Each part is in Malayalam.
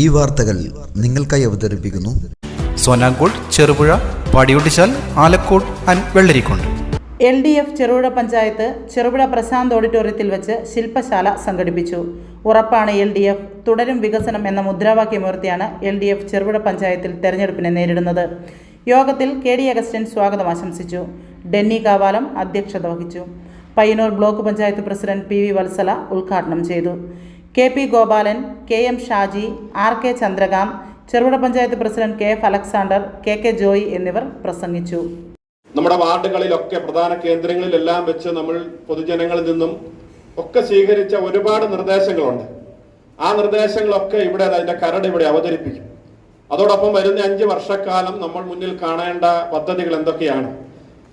ഈ വാർത്തകൾ നിങ്ങൾക്കായി അവതരിപ്പിക്കുന്നു. സോനാങ്കോട് Cherupuzha Padiyottuchal Alakode and Vellarikundu. L D F Cherupuzha panchayat Cherupuzha Prashanth ഓഡിറ്റോറിയത്തിൽ വെച്ച് ശില്പശാല സംഘടിപ്പിച്ചു. ഉറപ്പാണ് എൽ ഡി എഫ് തുടരും വികസനം എന്ന മുദ്രാവാക്യമുയർത്തിയാണ് എൽ ഡി എഫ് ചെറുപുഴ പഞ്ചായത്തിൽ തെരഞ്ഞെടുപ്പിനെ നേരിടുന്നത്. യോഗത്തിൽ കെ ഡി അഗസ്റ്റിൻ സ്വാഗതം ആശംസിച്ചു. ഡെന്നി കാവാലം അധ്യക്ഷത വഹിച്ചു. Payyanur block panchayat president P V Valsala ഉദ്ഘാടനം ചെയ്തു. K P Gopalan K M Shaji R K Chandrakanth Cherupuzha panchayat president K F Alexander K K Joy എന്നിവർ പ്രസംഗിച്ചു. നമ്മുടെ വാർഡുകളിലൊക്കെ പ്രധാന കേന്ദ്രങ്ങളിലെല്ലാം വെച്ച് നമ്മൾ പൊതുജനങ്ങളിൽ നിന്നും ഒക്കെ സ്വീകരിച്ച ഒരുപാട് നിർദ്ദേശങ്ങളുണ്ട്. ആ നിർദ്ദേശങ്ങളൊക്കെ ഇവിടെ അതിന്റെ കരട് ഇവിടെ അവതരിപ്പിക്കും. അതോടൊപ്പം വരുന്ന അഞ്ച് വർഷക്കാലം നമ്മൾ മുന്നിൽ കാണേണ്ട പദ്ധതികൾ എന്തൊക്കെയാണ്?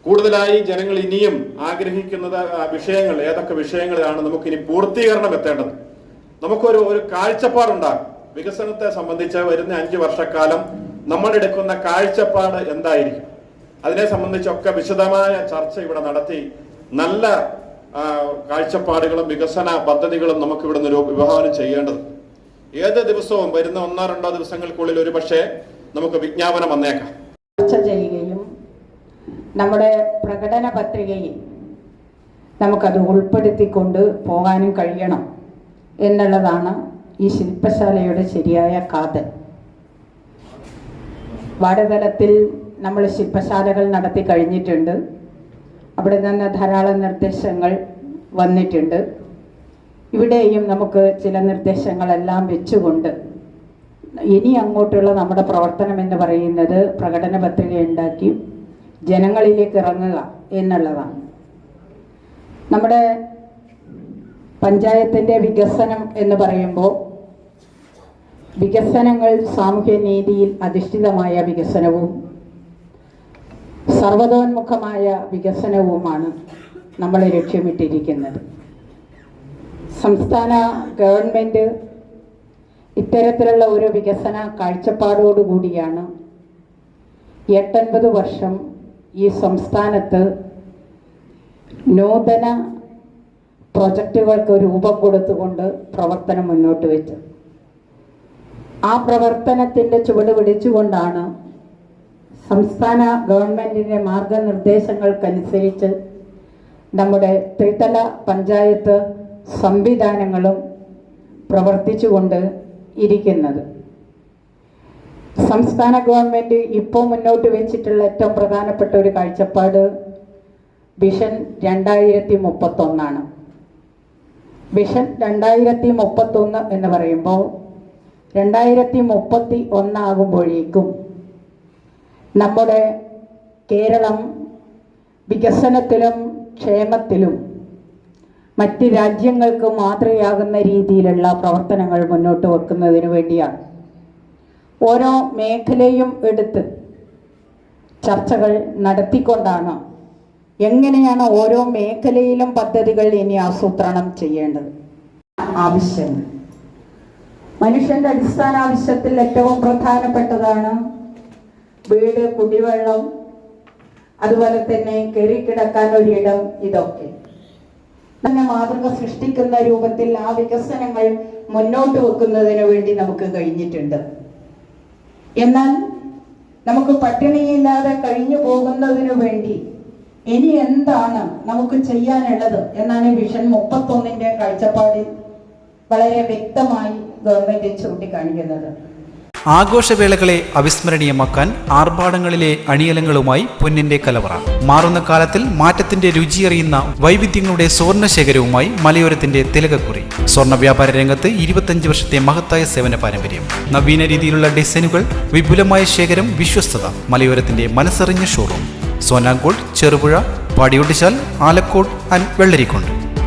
കൂടുതലായി ജനങ്ങൾ ഇനിയും ആഗ്രഹിക്കുന്നത് വിഷയങ്ങൾ ഏതൊക്കെ വിഷയങ്ങളിലാണ് നമുക്കിനി പൂർത്തീകരണം എത്തേണ്ടത്? നമുക്കൊരു ഒരു കാഴ്ചപ്പാടുണ്ടാകും. വികസനത്തെ സംബന്ധിച്ച് വരുന്ന അഞ്ച് വർഷക്കാലം നമ്മൾ എടുക്കുന്ന കാഴ്ചപ്പാട് എന്തായിരിക്കും? അതിനെ സംബന്ധിച്ചൊക്കെ വിശദമായ ചർച്ച ഇവിടെ നടത്തി നല്ല കാഴ്ചപ്പാടുകളും വികസന പദ്ധതികളും നമുക്ക് ഇവിടെ നിന്ന് വിഭാവനം ചെയ്യേണ്ടത് ഏത് ദിവസവും വരുന്ന ഒന്നോ രണ്ടോ ദിവസങ്ങൾക്കുള്ളിൽ ഒരു പക്ഷേ നമുക്ക് വിജ്ഞാപനം വന്നേക്കാം. ചർച്ച ചെയ്യുകയും നമ്മുടെ പ്രകടന പത്രികയിൽ നമുക്കത് ഉൾപ്പെടുത്തിക്കൊണ്ട് പോകാനും കഴിയണം. എന്നുള്ളതാണ് ഈ ശില്പശാലയുടെ ശരിയായ കാതൽ. വാടതലത്തിൽ നമ്മൾ ശില്പശാലകൾ നടത്തി കഴിഞ്ഞിട്ടുണ്ട്. അവിടെ നിന്ന് ധാരാളം നിർദ്ദേശങ്ങൾ വന്നിട്ടുണ്ട്. ഇവിടെയും നമുക്ക് ചില നിർദ്ദേശങ്ങളെല്ലാം വെച്ചുകൊണ്ട് ഇനി അങ്ങോട്ടുള്ള നമ്മുടെ പ്രവർത്തനം എന്ന് പറയുന്നത് പ്രകടന പത്രിക ഉണ്ടാക്കി ജനങ്ങളിലേക്ക് ഇറങ്ങുക എന്നുള്ളതാണ്. നമ്മുടെ പഞ്ചായത്തിന്റെ വികസനം എന്ന് പറയുമ്പോൾ വികസനങ്ങൾ സാമൂഹ്യ നീതിയിൽ അധിഷ്ഠിതമായ വികസനവും സർവതോന്മുഖമായ വികസനവുമാണ് നമ്മൾ ലക്ഷ്യമിട്ടിരിക്കുന്നത്. സംസ്ഥാന ഗവൺമെന്റ് ഇത്തരത്തിലുള്ള ഒരു വികസന കാഴ്ചപ്പാടോടുകൂടിയാണ് എട്ടൻപത് വർഷം ഈ സംസ്ഥാനത്ത് നൂതന പ്രൊജക്റ്റുകൾക്ക് രൂപം കൊടുത്തുകൊണ്ട് പ്രവർത്തനം മുന്നോട്ട് വെച്ചു. ആ പ്രവർത്തനത്തിന്റെ ചുവട് പിടിച്ചുകൊണ്ടാണ് സംസ്ഥാന ഗവൺമെന്റിന്റെ മാർഗനിർദ്ദേശങ്ങൾക്കനുസരിച്ച് നമ്മുടെ ത്രിതല പഞ്ചായത്ത് സംവിധാനങ്ങളും പ്രവർത്തിച്ചുകൊണ്ട് ഇരിക്കുന്നത്. സംസ്ഥാന ഗവൺമെന്റ് ഇപ്പോൾ മുന്നോട്ട് വെച്ചിട്ടുള്ള ഏറ്റവും പ്രധാനപ്പെട്ട ഒരു കാഴ്ചപ്പാട് വിഷൻ രണ്ടായിരത്തി മുപ്പത്തൊന്നാണ്. വിഷൻ രണ്ടായിരത്തി മുപ്പത്തൊന്ന് എന്ന് പറയുമ്പോൾ രണ്ടായിരത്തി മുപ്പത്തി ഒന്നാകുമ്പോഴേക്കും നമ്മുടെ കേരളം വികസനത്തിലും ക്ഷേമത്തിലും മറ്റ് രാജ്യങ്ങൾക്ക് മാതൃകയാകുന്ന രീതിയിലുള്ള പ്രവർത്തനങ്ങൾ മുന്നോട്ട് വെക്കുന്നതിന് വേണ്ടിയാണ്. ഓരോ മേഖലയും എടുത്ത് ചർച്ചകൾ നടത്തിക്കൊണ്ടാണ് എങ്ങനെയാണ് ഓരോ മേഖലയിലും പദ്ധതികൾ ഇനി ആസൂത്രണം ചെയ്യേണ്ടത്? ആവശ്യങ്ങൾ മനുഷ്യന്റെ അടിസ്ഥാന ആവശ്യത്തിൽ ഏറ്റവും പ്രധാനപ്പെട്ടതാണ് വീട് കുടിവെള്ളം അതുപോലെ തന്നെ കയറിക്കിടക്കാൻ ഒരിടം ഇതൊക്കെ. തന്നെ മാതൃക സൃഷ്ടിക്കുന്ന രൂപത്തിൽ ആ വികസനങ്ങൾ മുന്നോട്ട് വെക്കുന്നതിന് വേണ്ടി നമുക്ക് കഴിഞ്ഞിട്ടുണ്ട്. എന്നാൽ നമുക്ക് പട്ടിണിയില്ലാതെ കഴിഞ്ഞു പോകുന്നതിനു വേണ്ടി ഇനി എന്താണ് നമുക്ക് ചെയ്യാനുള്ളത് എന്നാണ് വിഷൻ മുപ്പത്തൊന്നിന്റെ കാഴ്ചപ്പാടിൽ വളരെ വ്യക്തമായി ഗവൺമെന്റ് ചൂണ്ടിക്കാണിക്കുന്നത്. ആഘോഷവേളകളെ അവിസ്മരണീയമാക്കാൻ ആർഭാടങ്ങളിലെ അണിയലങ്ങളുമായി പൊന്നിന്റെ കലവറ. മാറുന്ന കാലത്തിൽ മാറ്റത്തിന്റെ രുചിയറിയുന്ന വൈവിധ്യങ്ങളുടെ സ്വർണ ശേഖരവുമായി മലയോരത്തിന്റെ തിലകക്കുറി. സ്വർണ വ്യാപാര രംഗത്ത് ഇരുപത്തഞ്ച് വർഷത്തെ മഹത്തായ സേവന പാരമ്പര്യം. നവീന രീതിയിലുള്ള ഡിസൈനുകൾ വിപുലമായ ശേഖരം വിശ്വസ്തത. മലയോരത്തിന്റെ മനസ്സറിഞ്ഞ ഷോറൂം സോനാങ്കോട് ചെറുപുഴ പാടിയോട്ടിച്ചാൽ ആലക്കോട് ആൻഡ് വെള്ളരിക്കുണ്ട്.